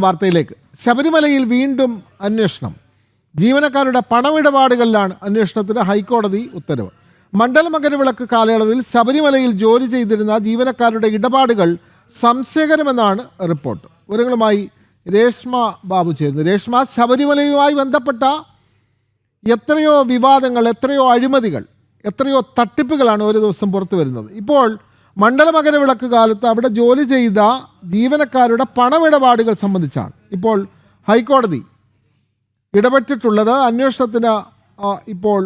വാർത്തയിലേക്ക്. ശബരിമലയിൽ വീണ്ടും അന്വേഷണം. ജീവനക്കാരുടെ പണമിടപാടുകളിലാണ് അന്വേഷണത്തിന് ഹൈക്കോടതി ഉത്തരവ്. മണ്ഡല മകരവിളക്ക് കാലയളവിൽ ശബരിമലയിൽ ജോലി ചെയ്തിരുന്ന ജീവനക്കാരുടെ ഇടപാടുകൾ സംശയകരമെന്നാണ് റിപ്പോർട്ട്. വിവരങ്ങളുമായി രേഷ്മ ബാബു ചേരുന്നു. രേഷ്മ ശബരിമലയുമായി ബന്ധപ്പെട്ട എത്രയോ വിവാദങ്ങൾ എത്രയോ അഴിമതികൾ എത്രയോ തട്ടിപ്പുകളാണ് ഒരു ദിവസം പുറത്തു വരുന്നത്. ഇപ്പോൾ മണ്ഡല വിളക്ക് കാലത്ത് അവിടെ ജോലി ചെയ്ത ജീവനക്കാരുടെ പണമിടപാടുകൾ സംബന്ധിച്ചാണ്. ഇപ്പോൾ ഹൈക്കോടതി ഇടപെട്ടിട്ടുള്ളത് അന്വേഷണത്തിന് ഇപ്പോൾ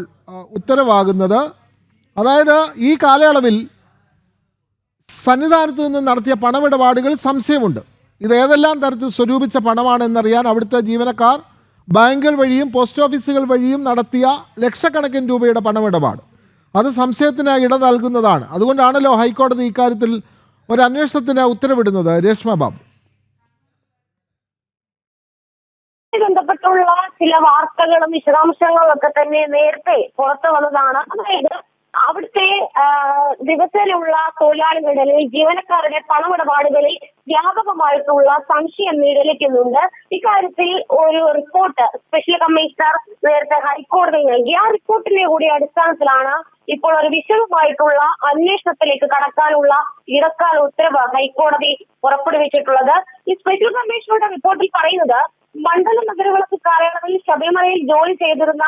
ഉത്തരവാകുന്നത്. അതായത് ഈ കാലയളവിൽ സന്നിധാനത്ത് നിന്ന് നടത്തിയ പണമിടപാടുകൾ സംശയമുണ്ട്. ഇത് ഏതെല്ലാം തരത്തിൽ സ്വരൂപിച്ച പണമാണെന്നറിയാൻ അവിടുത്തെ ജീവനക്കാർ ബാങ്കുകൾ വഴിയും പോസ്റ്റ് ഓഫീസുകൾ വഴിയും നടത്തിയ ലക്ഷക്കണക്കിന് രൂപയുടെ പണമിടപാട്. അത് സംശയത്തിന് ഇട നൽകുന്നതാണ്. അതുകൊണ്ടാണല്ലോ ഹൈക്കോടതി ഇക്കാര്യത്തിൽ ഒരു അന്വേഷണത്തിന് ഉത്തരവിടുന്നത്. രേഷ്മ ബാബു. ബന്ധപ്പെട്ടുള്ള ചില വാർത്തകളും വിശദാംശങ്ങളും ഒക്കെ തന്നെ നേരത്തെ പുറത്തു വന്നതാണ്. അതായത് അവിടുത്തെ ദിവസത്തിലുള്ള തൊഴിലാളികളുടെ ജീവനക്കാരുടെ പണമിടപാടുകളിൽ വ്യാപകമായിട്ടുള്ള സംശയം നിഴലിക്കുന്നുണ്ട്. ഇക്കാര്യത്തിൽ ഒരു റിപ്പോർട്ട് സ്പെഷ്യൽ കമ്മീഷണർ നേരത്തെ ഹൈക്കോടതി നൽകി. ആ റിപ്പോർട്ടിന്റെ കൂടി അടിസ്ഥാനത്തിലാണ് ഇപ്പോൾ ഒരു വിശദമായിട്ടുള്ള അന്വേഷണത്തിലേക്ക് കടക്കാനുള്ള ഇടക്കാല ഉത്തരവ് ഹൈക്കോടതി പുറപ്പെടുവിച്ചിട്ടുള്ളത്. ഈ സ്പെഷ്യൽ കമ്മീഷണറുടെ റിപ്പോർട്ടിൽ പറയുന്നത് മണ്ഡല നഗരവിളക്ക് കാലയളവിൽ ശബരിമലയിൽ ജോലി ചെയ്തിരുന്ന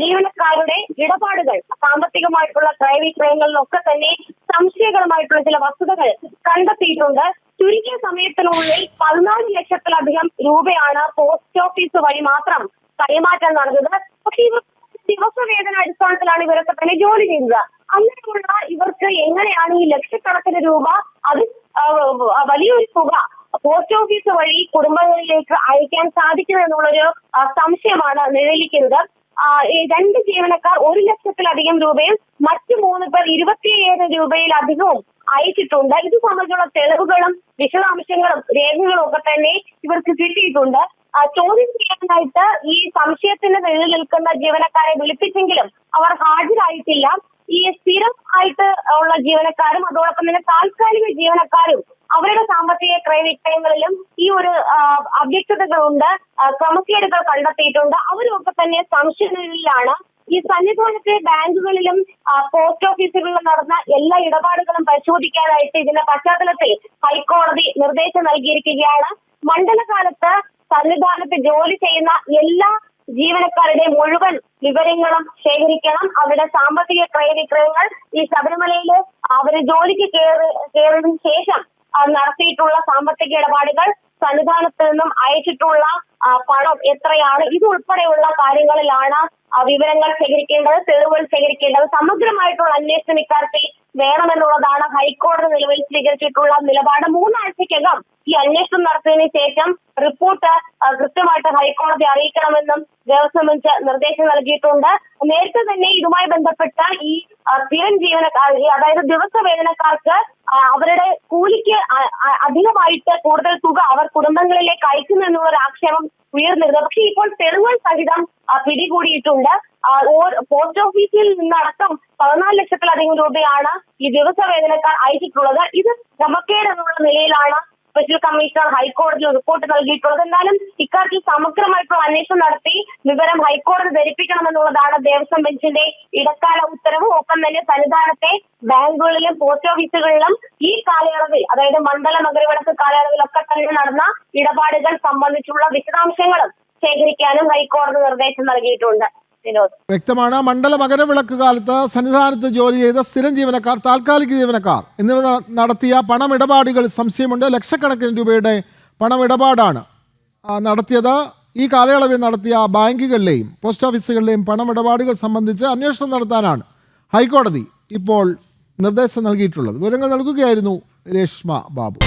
ജീവനക്കാരുടെ ഇടപാടുകൾ സാമ്പത്തികമായിട്ടുള്ള ഡ്രൈവിംഗ് ക്രയങ്ങളിലൊക്കെ തന്നെ സംശയകരമായിട്ടുള്ള ചില വസ്തുതകൾ കണ്ടെത്തിയിട്ടുണ്ട്. ചുരുങ്ങിയ സമയത്തിനുള്ളിൽ പതിനാല് ലക്ഷത്തിലധികം രൂപയാണ് പോസ്റ്റ് ഓഫീസ് വഴി മാത്രം കൈമാറ്റം നടന്നത്. പക്ഷെ ഇവർ ദിവസവേതന അടിസ്ഥാനത്തിലാണ് ഇവരൊക്കെ തന്നെ ജോലി ചെയ്യുന്നത് അങ്ങനെയുള്ള ഇവർക്ക് എങ്ങനെയാണ് ഈ ലക്ഷക്കണക്കിന് രൂപ അത് വലിയൊരു തുക പോസ്റ്റ് ഓഫീസ് വഴി കുടുംബങ്ങളിലേക്ക് അയക്കാൻ സാധിക്കുന്നു എന്നുള്ളൊരു സംശയമാണ് നിഴലിക്കുന്നത്. രണ്ട് ജീവനക്കാർ ഒരു ലക്ഷത്തിലധികം രൂപയും മറ്റു മൂന്ന് പേർ ഇരുപത്തിയേഴ് രൂപയിലധികവും അയച്ചിട്ടുണ്ട്. ഇത് സംബന്ധിച്ചുള്ള തെളിവുകളും വിശദാംശങ്ങളും രേഖകളും ഒക്കെ തന്നെ ഇവർക്ക് കിട്ടിയിട്ടുണ്ട്. ചോദ്യം ചെയ്യാനായിട്ട് ഈ സംശയത്തിന് നിഴലിൽ നിൽക്കുന്ന ജീവനക്കാരെ വിളിപ്പിച്ചെങ്കിലും അവർ ഹാജരായിട്ടില്ല. ഈ സ്ഥിരം ആയിട്ട് ഉള്ള ജീവനക്കാരും അതോടൊപ്പം തന്നെ താൽക്കാലിക ജീവനക്കാരും അവരുടെ സാമ്പത്തിക ക്രയവിക്രയങ്ങളിലും ഈ ഒരു അവ്യക്തതകളുണ്ട്. ക്രമക്കേടുകൾ കണ്ടെത്തിയിട്ടുണ്ട്. അവരൊക്കെ തന്നെ സംശയങ്ങളിലാണ്. ഈ സന്നിധാനത്തെ ബാങ്കുകളിലും പോസ്റ്റ് ഓഫീസുകളിലും നടന്ന എല്ലാ ഇടപാടുകളും പരിശോധിക്കാനായിട്ട് ഇതിന്റെ പശ്ചാത്തലത്തിൽ ഹൈക്കോടതി നിർദ്ദേശം നൽകിയിരിക്കുകയാണ്. മണ്ഡലകാലത്ത് സന്നിധാനത്ത് ജോലി ചെയ്യുന്ന എല്ലാ ജീവനക്കാരുടെ മുഴുവൻ വിവരങ്ങളും ശേഖരിക്കണം. അവരുടെ സാമ്പത്തിക ക്രയവിക്രയങ്ങൾ ഈ ശബരിമലയിൽ അവർ ജോലിക്ക് കയറി കയറിയതിനു ശേഷം നടത്തിയിട്ടുള്ള സാമ്പത്തിക ഇടപാടുകൾ സന്നിധാനത്ത് നിന്നും അയച്ചിട്ടുള്ള പണം എത്രയാണ്? ഇതുൾപ്പെടെയുള്ള കാര്യങ്ങളിലാണ് വിവരങ്ങൾ ശേഖരിക്കേണ്ടത് തെളിവുകൾ ശേഖരിക്കേണ്ടത്. സമഗ്രമായിട്ടുള്ള അന്വേഷണം ഇക്കാര്യത്തിൽ വേണമെന്നുള്ളതാണ് ഹൈക്കോടതി നിലവിൽ സ്വീകരിച്ചിട്ടുള്ള നിലപാട്. മൂന്നാഴ്ചക്കകം ഈ അന്വേഷണം നടത്തിയതിനു ശേഷം റിപ്പോർട്ട് കൃത്യമായിട്ട് ഹൈക്കോടതി അറിയിക്കണമെന്നും ദേവസ്വം ബെഞ്ച് നിർദ്ദേശം നൽകിയിട്ടുണ്ട്. നേരത്തെ തന്നെ ഇതുമായി ബന്ധപ്പെട്ട ഈ സ്ഥിരം ജീവനക്കാർ അതായത് ദിവസ വേതനക്കാർക്ക് അവരുടെ കൂലിക്ക് അധികമായിട്ട് കൂടുതൽ തുക അവർ കുടുംബങ്ങളിലേക്ക് അയക്കുന്നു എന്നുള്ള ആക്ഷേപം ഉയർന്നിരുന്നു. പക്ഷെ ഇപ്പോൾ തെളിവുകൾ സഹിതം പിടികൂടിയിട്ടുണ്ട്. പോസ്റ്റ് ഓഫീസിൽ നിന്നടക്കം പതിനാല് ലക്ഷത്തിലധികം രൂപയാണ് ഈ ദിവസ വേതനക്കാർ അയച്ചിട്ടുള്ളത്. ഇത് ക്രമക്കേട് എന്നുള്ള നിലയിലാണ് സ്പെഷ്യൽ കമ്മീഷണർ ഹൈക്കോടതിയിൽ റിപ്പോർട്ട് നൽകിയിട്ടുള്ളത്. എന്നാലും ഇക്കാര്യത്തിൽ സമഗ്രമായിട്ടുള്ള അന്വേഷണം നടത്തി. വിവരം ഹൈക്കോടതി ധരിപ്പിക്കണമെന്നുള്ളതാണ് ദേവസ്വം ബെഞ്ചിന്റെ ഇടക്കാല ഉത്തരവ്. ഒപ്പം തന്നെ സന്നിധാനത്തെ ബാങ്കുകളിലും പോസ്റ്റ് ഓഫീസുകളിലും ഈ കാലയളവിൽ അതായത് മണ്ഡല നഗരവിളക്ക് കാലയളവിലൊക്കെ തന്നെ നടന്ന ഇടപാടുകൾ സംബന്ധിച്ചുള്ള വിശദാംശങ്ങളും ശേഖരിക്കാനും ഹൈക്കോടതി നിർദ്ദേശം നൽകിയിട്ടുണ്ട്. വിനോദ്. വ്യക്തമാണ്. മണ്ഡല മകരവിളക്ക് കാലത്ത് സന്നിധാനത്ത് ജോലി ചെയ്ത സ്ഥിരം ജീവനക്കാർ താൽക്കാലിക ജീവനക്കാർ എന്നിവ നടത്തിയ പണമിടപാടുകൾ സംശയമുണ്ട്. ലക്ഷക്കണക്കിന് രൂപയുടെ പണമിടപാടാണ് നടത്തിയത്. ഈ കാലയളവിൽ നടത്തിയ ബാങ്കുകളിലെയും പോസ്റ്റ് ഓഫീസുകളിലെയും പണമിടപാടുകൾ സംബന്ധിച്ച് അന്വേഷണം നടത്താനാണ് ഹൈക്കോടതി ഇപ്പോൾ നിർദ്ദേശം നൽകിയിട്ടുള്ളത്. വിവരങ്ങൾ നൽകുകയായിരുന്നു രേഷ്മ ബാബു.